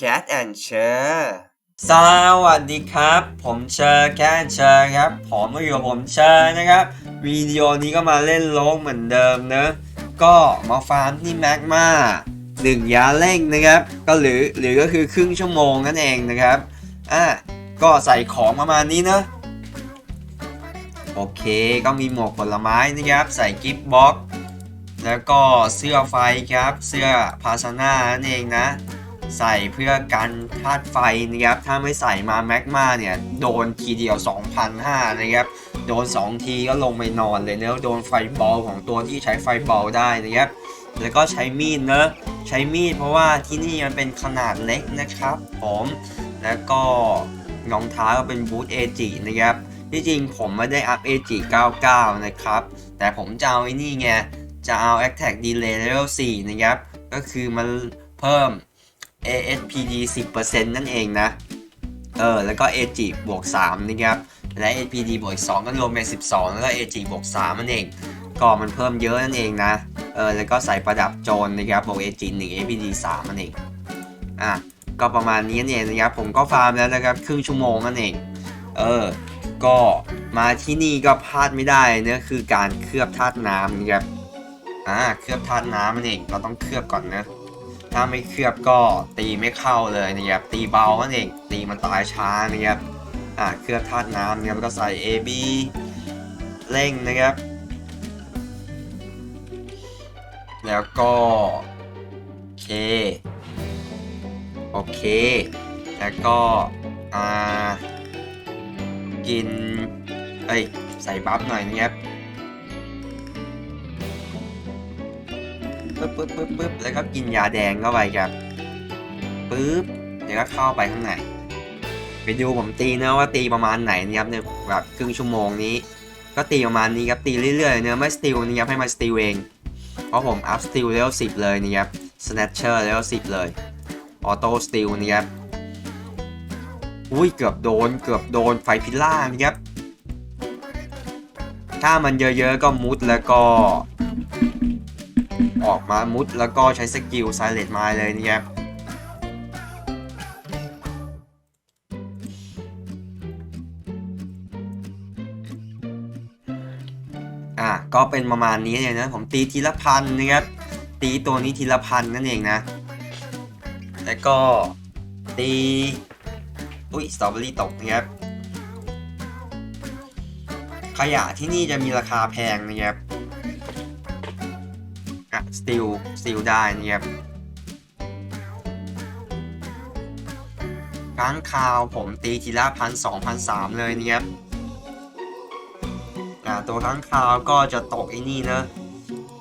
Cat and Share สวัสดีครับ ผมเชอร์แคนเชอร์ครับ ผมก็อยู่กับผมเชอร์นะครับ วิดีโอนี้ก็มาเล่นโลกเหมือนเดิมเนอะก็มาฟาร์มที่แมกมาหนึ่งยาเร่งนะครับ ก็หรือหรือก็คือครึ่งชั่วโมงนั่นเองนะครับ อะ ก็ใส่ของประมาณนี้เนอะโอเค ก็มีหมวกผลไม้นะครับ ใส่กิฟต์บ็อกแล้วก็เสื้อไฟครับ เสื้อพาสนานั่นเองนะ ใส่เพื่อกันธาตุไฟนะครับถ้าไม่ใส่มาแมกมาเนี่ยโดนทีเดียว 2,500นะครับโดน 2 ทีก็ลงไปนอนเลยเนอะโดนไฟบอลของตัวที่ใช้ไฟบอลได้นะครับแล้วก็ใช้มีดเนอะใช้มีดเพราะว่าที่นี่มันเป็นขนาดเล็กนะครับผมแล้วก็รองเท้าก็เป็นบูทเอจินะครับที่จริงผมไม่ได้อัพเอจิ99 นะครับ แต่ผมจะเอาไอ้นี่ไง จะเอา Attack Delay Level 4 นะครับ ก็คือมันเพิ่ม ASPD 10%นั่นเองนะ เออ แล้วก็ AG บวก3นะครับ และ APD บวกอีก2ก็รวมเป็น 12 แล้วก็ AG บวก3นั่นเอง ก็มันเพิ่มเยอะนั่นเองนะ เออ แล้วก็ใส่ประดับโจรนะครับ บวก AG 1 APD 3นั่นเอง อะ ก็ประมาณนี้นั่นเองนะครับ ผมก็ฟาร์มแล้วนะครับ ครึ่งชั่วโมงนั่นเอง เออ ก็มาที่นี่ก็พลาดไม่ได้เนะคือการเคลือบธาตุน้ำนะครับ อ่า เคลือบธาตุน้ำนั่นเอง เราต้องเคลือบก่อนนะ ถ้าไม่เคลือบก็ตีไม่เข้าเลยนะครับตีเบานั่นเองตีมันตายช้านะครับอ่าเคลือบธาตุน้ำนะครับแล้วก็ใส่ AB เร่งนะครับ แล้วก็เคโอเค แล้วก็อ่ากินเอ้ยใส่บัฟหน่อยนะครับ ปึ๊บปึ๊บปึ๊บปึ๊บแล้วก็กินยาแดงเข้าไปครับปึ๊บแล้วก็เข้าไปข้างในไปดูผมตีนะว่าตีประมาณไหนนะครับในแบบครึ่งชั่วโมงนี้ ก็ตีประมาณนี้ครับตีเรื่อยๆเนื้อไม่สติลนะครับให้มาสติลเองเพราะผมอัพสติลเลเวล10เลยนะครับสแนชเชอร์เลเวล10เลยออโต้สติลนะครับอุ้ยเกือบโดนเกือบโดนไฟพิล่านะครับถ้ามันเยอะๆก็มุดแล้วก็ ออกมามุดแล้วก็ใช้สกิลไซเลตมาเลยนะครับอะก็เป็นประมาณนี้เลยนะผมตีทีละพันนะครับตีตัวนี้ทีละพันนั่นเองนะ แล้วก็ตีอุ้ยสตรอเบอรี่ตกนะครับขยะที่นี่จะมีราคาแพงนะครับ ติลสติลได้นะครับค้างคาวผมตีทีละพันสองพันสามเลยนะครับตัวค้างคาวก็จะตกไอ้นี่นะ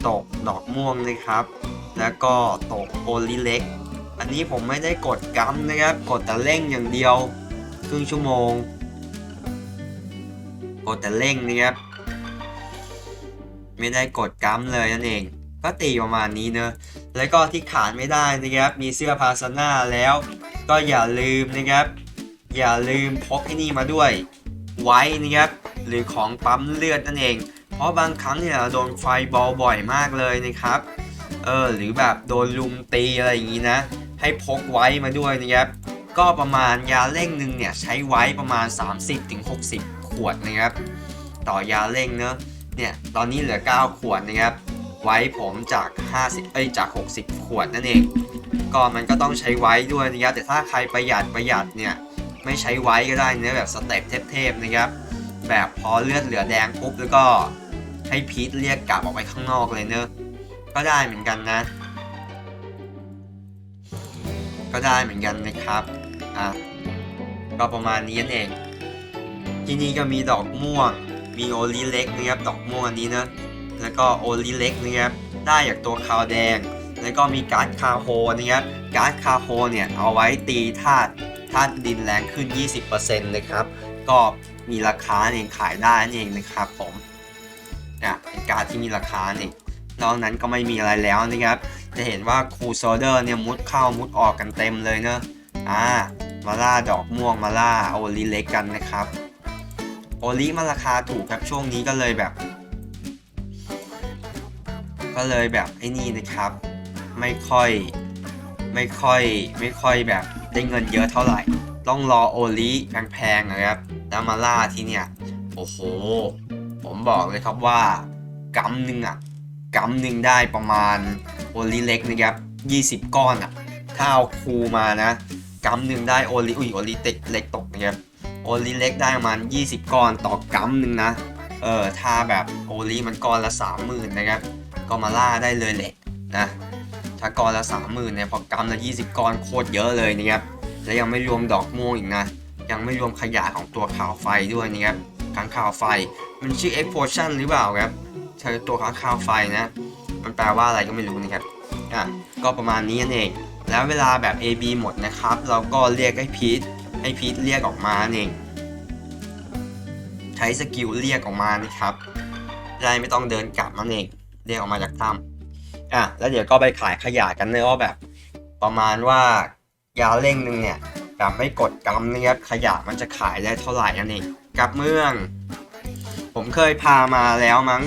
ตกดอกม่วงนะครับ แล้วก็ตกโอลิเล็ก อันนี้ผมไม่ได้กดกัมนะครับ กดแต่เร่งอย่างเดียว ครึ่งชั่วโมง กดแต่เร่งนะครับ ไม่ได้กดกัมเลยนั่นเอง ก็ตีประมาณนี้เนอะแล้วก็ที่ขาดไม่ได้นะครับมีเสื้อพาสนาแล้ว ก็อย่าลืมนะครับ อย่าลืมพกไอ้นี่มาด้วย ไว้นะครับหรือของปั๊มเลือดนั่นเอง เพราะบางครั้งเนี่ยเราโดนไฟบอลบ่อยมากเลยนะครับเออหรือแบบโดนลุมตีอะไรอย่างนี้นะ ให้พกไว้มาด้วยนะครับก็ประมาณยาเร่งหนึ่งเนี่ยใช้ไว้ประมาณ 30-60 ขวดนะครับ ต่อยาเร่งเนอะเนี่ยตอนนี้เหลือ 9 ขวดนะครับ ไว้ผมจาก 50 เอ้ยจาก 60 ขวดนั่นเอง ก็มันก็ต้องใช้ไว้ด้วยนะครับ แต่ถ้าใครประหยัดประหยัดเนี่ย ไม่ใช้ไว้ก็ได้เนื้อแบบสเต็ปเทพๆนะครับ แบบพอเลือดเหลือแดงปุ๊บแล้วก็ให้พีทเรียกกลับออกไปข้างนอกเลยเนอะก็ได้เหมือนกันนะ ก็ได้เหมือนกันนะครับ อะ ก็ประมาณนี้นั่นเอง ที่นี่ก็มีดอกม่วง มีโอลิเล็กนะครับ ดอกม่วงอันนี้นะ แล้วก็โอลิเล็กนะครับได้จากตัวคาวแดง แล้วก็มีการ์ดคาโฮนะครับการ์ดคาโฮเนี่ยเอาไว้ตีธาตุธาตุดินแรงขึ้น 20%นะครับ ก็มีราคาเองขายได้นั่นเองนะครับผมอะเป็นการ์ดที่มีราคาเนี่ยนอกนั้นก็ไม่มีอะไรแล้วนะครับ จะเห็นว่าครูโซเดอร์เนี่ยมุดเข้ามุดออกกันเต็มเลยเนอะอ่ามาล่าดอกม่วงมาล่าโอลิเล็กกันนะครับ โอลิมันราคาถูกครับช่วงนี้ก็เลยแบบ ก็เลยแบบไอ้นี่นะครับ ไม่ค่อยไม่ค่อยไม่ค่อยแบบได้เงินเยอะเท่าไหร่ ต้องรอโอลิแพงๆนะครับแล้วมาล่าที่เนี่ยโอ้โห ผมบอกเลยครับว่ากัมหนึ่งอะกัมหนึ่งได้ประมาณโอลิเล็กนะครับ20 ก้อนอะถ้าเอาคูมานะกัมหนึ่งได้โอลิอุ้ยโอลิเต็กเล็กตกนะครับโอลิเล็กได้ประมาณ 20 ก้อนต่อกัมหนึ่งนะเออถ้าแบบโอลิมันก้อนละ 30,000นะครับ ก็มาล่าได้เลยแหละนะถ้าก้อนละ30,000เนี่ยพอกัมละ20ก้อนโคตรเยอะเลยนะครับและยังไม่รวมดอกม่วงอีกนะ ยังไม่รวมขยะของตัวข่าวไฟด้วยนะครับค้างข่าวไฟ มันชื่อ explosion หรือเปล่าครับใช่ตัวค้างข่าวไฟนะ มันแปลว่าอะไรก็ไม่รู้นะครับอะก็ประมาณนี้นั่นเอง แล้วเวลาแบบ AB หมดนะครับ เราก็เรียกให้พีทให้พีทเรียกออกมาเองใช้สกิลเรียกออกมานะครับได้ไม่ต้องเดินกลับนั่นเอง เรียกออกมาจากถ้ำอะแล้วเดี๋ยวก็ไปขายขยะกันเนอว่าแบบ ประมาณว่ายาเร่งหนึ่งเนี่ยแบบไม่กดกรรมนะครับขยะมันจะขายได้เท่าไหร่นั่นเองกับเมือง ผมเคยพามาแล้วมั้ง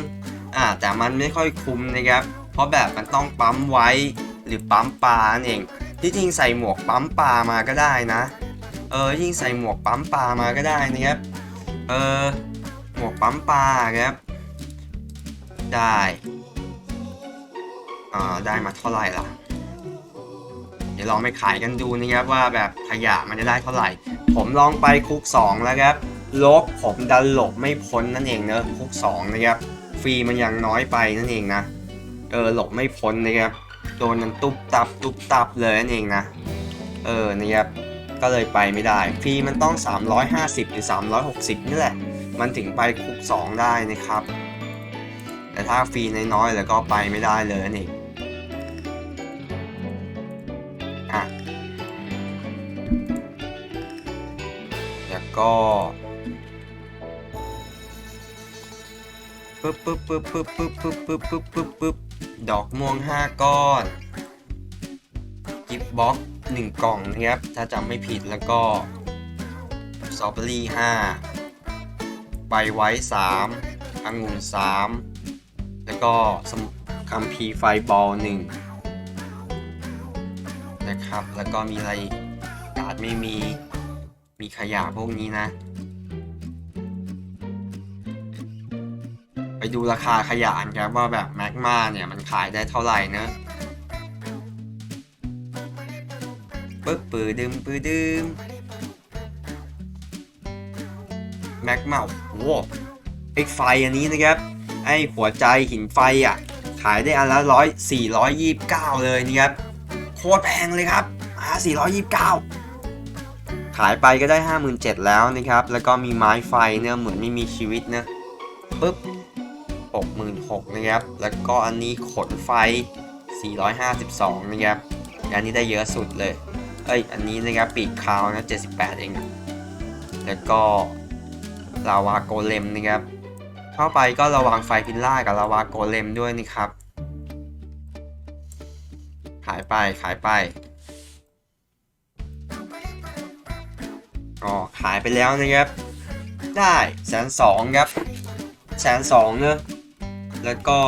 อ่าแต่มันไม่ค่อยคุ้มนะครับ เพราะแบบมันต้องปั๊มไว้หรือปั๊มปลาเองที่จริงใส่หมวกปั๊มปลามาก็ได้นะ เออยิ่งใส่หมวกปั๊มปลามาก็ได้นะครับ เออหมวกปั๊มปลาครับ ได้ ได้มาเท่าไหร่ล่ะ เดี๋ยวลองไปขายกันดูนะครับว่าแบบขยะมันจะได้เท่าไหร่ ผมลองไปคุก 2 แล้วครับ ลบผมดันหลบไม่พ้นนั่นเองเนอะคุก 2 นะครับ ฟรีมันยังน้อยไปนั่นเองนะ เออหลบไม่พ้นนะครับ โดนมันตุบตับตุบตับเลยนั่นเองนะ เออนะครับ ก็เลยไปไม่ได้ ฟรีมันต้อง 350 หรือ 360 นี่แหละ มันถึงไปคุก 2 ได้นะครับแต่ถ้าฟรีน้อยๆแล้วก็ไปไม่ได้เลยนั่ ก็ปึ๊บปึ๊บปึ๊บปึ๊บปึ๊บปึ๊บปึ๊บปึ๊บปึ๊บปึ๊บดอกม่วง 5 ก้อนกิฟต์บ็อกหนึ่งกล่องนะครับ ถ้าจำไม่ผิดแล้วก็สตรอเบอรี่5ใบไว้ 3องุ่น 3 แล้วก็คัมภีไฟบอลหนึ่งนะครับ แล้วก็มีอะไรอีกการ์ดไม่มี มีขยะพวกนี้นะ ไปดูราคาขยะกันครับว่าแบบแมกมาเนี่ยมันขายได้เท่าไหร่เนอะปึ๊บปือดึมปือดึมแมกมาโอ้โหไอ้ไฟอันนี้นะครับ ไอ้หัวใจหินไฟอะ ขายได้อันละร้อยสี่ร้อยยี่สิบเก้าเลยนะครับ โคตรแพงเลยครับอ่า429 ขายไปก็ได้ 57,000 แล้วนะครับ แล้วก็มีไม้ไฟเนี่ยเหมือนไม่มีชีวิตนะปึ๊บ 66,000 นะครับ แล้วก็อันนี้ขนไฟ 452 นะครับ อันนี้ได้เยอะสุดเลย เอ้ย อันนี้นะครับปีกคาวนะ 78 เอง แล้วก็ลาวาโกเลมนะครับ เข้าไปก็ระวังไฟพิลล่ากับลาวาโกเลมด้วยนะครับ ขายไปขายไป อ๋อขายไปแล้วนะครับ ได้แสนสองครับแสนสองเนอะแล้วก็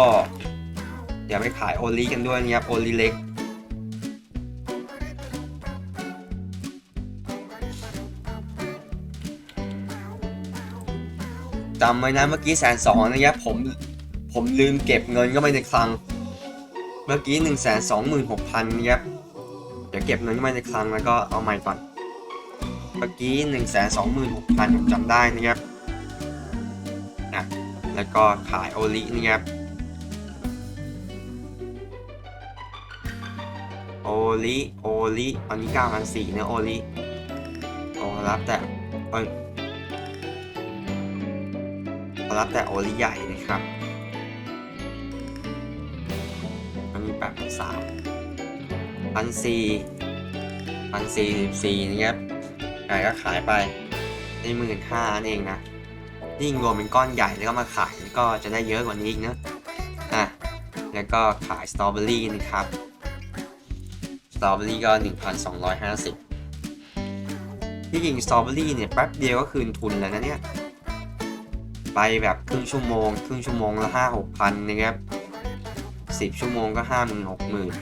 เดี๋ยวไปขายโอลีกันด้วยนะครับโอลีเล็กจำไว้นะเมื่อกี้แสนสองนะครับผมผมลืมเก็บเงินก็ไปในคลัง เมื่อกี้1นึ่งแสนสองหมื่นหกพันครับเดี๋ยวเก็บเงินไว้ในคลังแล้วก็เอาใหม่ก่อน เมื่อกี้1นึ่งแสนสองหมื่นหกพันผมจำได้นะครับอะแล้วก็ขายโอลินะครับโอลิโอลิตอนนี้9 4 0 0นะโอลิโอรับแต่เอ้ยรับแต่โอลิใหญ่นะครับมันมีแปดพันสามพันสี่พันสี่สิบสี่นะครับายก็ขายไปได้หมื่นห้านั่นเองนะยิ่งรวมเป็นก้อนใหญ่แล้วก็มาขายก็จะได้เยอะกว่านี้อีกเนะอะแล้วก็ขายสตรอเบอรี่นะครับสตรอเบอรี่ก็ 1,250 ที่จริงสตรอเบอรี่เนี่ยแป๊บเดียวก็คืนทุนแล้วนะเนี่ย ไปแบบครึ่งชั่วโมง ครึ่งชั่วโมงละห้าหกพันนะครับสิบชั่วโมงก็ห้าหมื่นหกหมื่น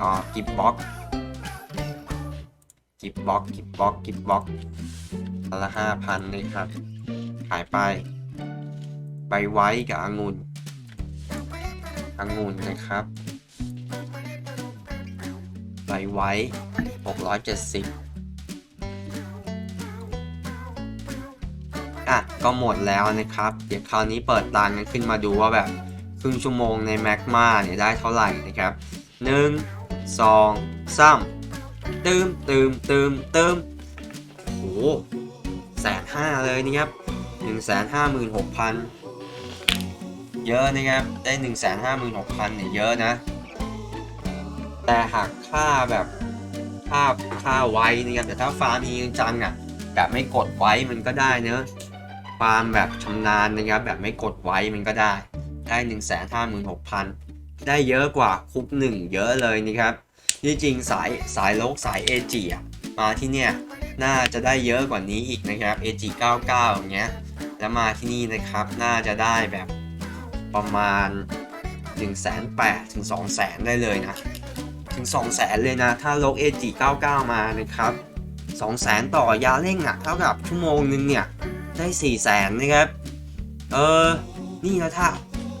อ๋อกิบบ็อก กิบบล็อกกิบบล็อกกิบบล็อกละห้าพันเลยครับ ขายไป ใบไว้กับองุ่นองุ่นนะครับ ใบไว้670อะ ก็หมดแล้วนะครับ เดี๋ยวคราวนี้เปิดตางกันขึ้นมาดูว่าแบบ ครึ่งชั่วโมงในแมกมาเนี่ยได้เท่าไหร่นะครับ1 2 3 ตืมตืมตืมตืมโอ้แสนห้าเลยนะครับ1 5 6 0 0 0เยอะนะครับ ได้1 5 6 0 0 0เนี่ยเยอะนะ แต่หากค่าแบบค่าค่าไว้นะครับ แต่ถ้าฟาร์มจริงจังอะ แบบไม่กดไว้มันก็ได้เนอะฟาร์มแบบชำนาญนะครับ แบบไม่กดไว้มันก็ได้ ได้1 5 6 0 0 0ได้เยอะกว่าคุกหนึ่งเยอะเลยนะครับ ที่จริงสายสายโลกสายเอจิอะมาที่เนี่ยน่าจะได้เยอะกว่านี้อีกนะครับ AG 99อย่างเงี้ยแล้วมาที่นี่นะครับน่าจะได้แบบประมาณ 1 8 0 0 0ถึง2 0 0 0 0 ได้เลยนะ ถึง 2 0 0 0 0 0 เลยนะ ถ้าลก AG 99 มานะครับ2 0 0 0 0 0ต่อยาเร่งอะเท่ากับชั่วโมงนึงเนี่ย ได้ 4 0 0 0 0 0นะครับ เออ นี่นะถ้า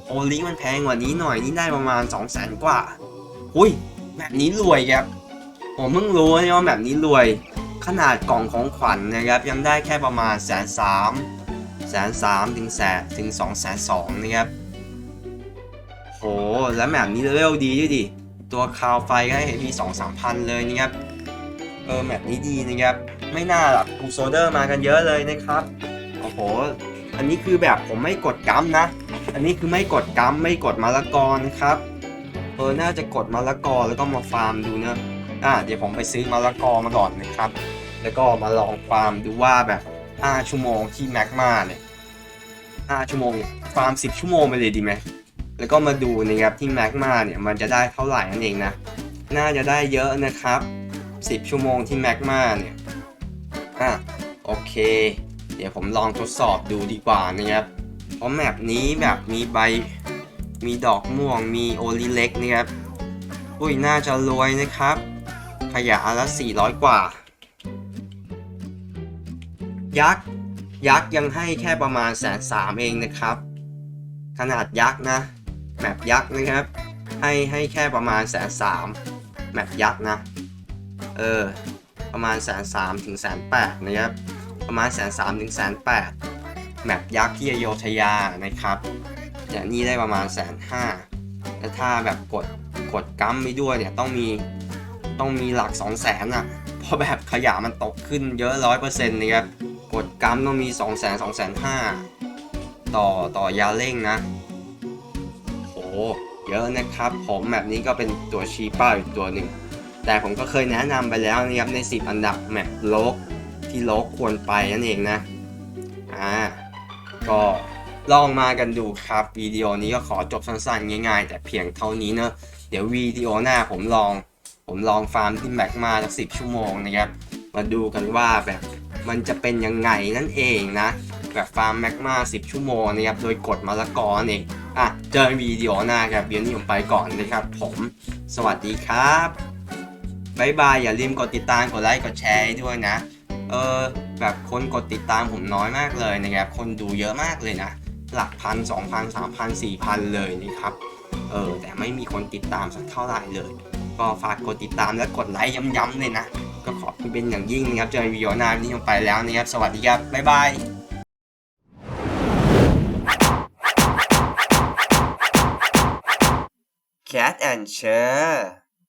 โอลิมันแพงกว่านี้หน่อย นี่ได้ประมาณ 2 0 0 0 0 0 กว่า หุย แบบนี้รวยครับผมเพิ่งรู้นะว่าแบบนี้รวย ขนาดกล่องของขวัญนนะครับยังได้แค่ประมาณแสนสามแสนสามถึงแสนถึงสองแสนสองนะครับโหแล้วแบบนี้เลเวลดีด้วยดิตัวคาวไฟก็ให้เห็นมีสองสามพันเลยนะครับเออแบบนี้ดีนะครับ ไม่น่าหรอกกูโซเดอร์มากันเยอะเลยนะครับโอ้โหอันนี้คือแบบผมไม่กดกัมนะ อันนี้คือไม่กดกัมไม่กดมะละกอนะครับ ออน่าจะกดมะละกอแล้วก็มาฟาร์มดูเนะอะเดี๋ยวผมไปซื้อมะละกอมาก่อนนะครับ แล้วก็มาลองฟาร์มดูว่าแบบ 5 ชั่วโมงที่แม็กมาเนี่ย5ชั่วโมงฟาร์ม 10 ชั่วโมงไปเลยดีไหมแล้วก็มาดูนะครับที่แม็กมาเนี่ยมันจะได้เท่าไหร่นั่นเองนะ น่าจะได้เยอะนะครับ 10 ชั่วโมงที่แม็กมาเนี่ยอะโอเค เดี๋ยวผมลองทดสอบดูดีกว่านะครับเพราะแมปนี้แบบมีใบ มีดอกม่วง มีโอลิเล็กนะครับ อุ้ย น่าจะรวยนะครับ ขยะละ 400 กว่า ยักษ์ ยักษ์ยังให้แค่ประมาณแสนสามเองนะครับ ขนาดยักษ์นะ แมปยักษ์นะครับ ให้ให้แค่ประมาณแสนสามแมปยักษ์นะ เออ ประมาณแสนสามถึงแสนแปดนะครับ ประมาณแสนสามถึงแสนแปดแมปยักษ์ที่อโยธยานะครับ อย่างนี้ได้ประมาณแสนห้าแต่ถ้าแบบกดกดกัมไปด้วยเนี่ยต้องมีต้องมีหลัก2 0 0แสนอะเพราะแบบขยะมันตกขึ้นเยอะร้อยเปอร์เซ็นต์นะครับกดกัมต้องมี 2 0 0 0 0 0 2 5 0 0 0ต่อต่อยาเร่งนะโหเยอะนะครับผมแบบนี้ก็เป็นตัวชีป้าอีกตัวหนึ่งแต่ผมก็เคยแนะนำไปแล้วนะครับใน 10 อันดับแมปโลกที่โลกควรไปนั่นเองนะอ่าก็ ลองมากันดูครับวิดีโอนี้ก็ขอจบสั้นๆ ง่ายๆ แต่เพียงเท่านี้เนอะเดี๋ยววิดีโอหน้าผมลอง ผมลองฟาร์มที่แม็กมาสักสิชั่วโมงนะครับ มาดูกันว่าแบบมันจะเป็นยังไงนั่นเองนะ แบบฟาร์มแม็กมา10ชั่วโมงนะครับ โดยกดมะละกอนเองอะเจอวิดีโอหน้าครับเดี๋ยวนี้ผมไปก่อนนะครับ ผมสวัสดีครับบายบายอย่าลืมกดติดตามกดไลค์กดแชร์ด้วยนะเออแบบคนกดติดตามผมน้อยมากเลยนะครับ คนดูเยอะมากเลยนะ หลักพันสองพันสามพันสี่พันเลยนี่ครับ เออแต่ไม่มีคนติดตามสักเท่าไหร่เลย ก็ฝากกดติดตามและกดไลค์ย้ำๆเลยนะ ก็ขอบคุณเป็นอย่างยิ่งนะครับเจอวิดีโอหน้านนี้ไปแล้วนะครับ สวัสดีครับ บ๊ายบาย Cat and Chair